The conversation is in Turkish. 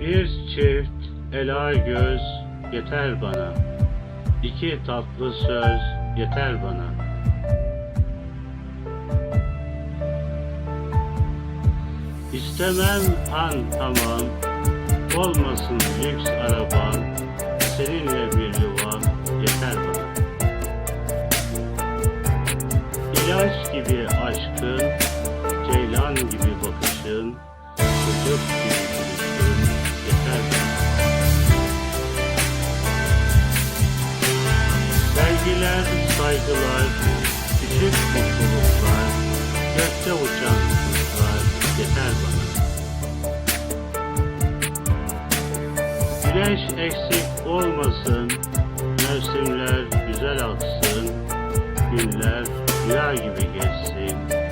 Bir çift ela göz yeter bana. İki tatlı söz yeter bana. İstemem an tamam, olmasın lüks arabam, seninle bir yuvam yeter bana. İlaç gibi aşkın, ceylan gibi bakışın, çocuk Sevgiler, saygılar, küçük mutluluklar, gökte uçan kuşlar yeter bana. Güneş eksik olmasın, mevsimler güzel aksın, günler rüya gibi geçsin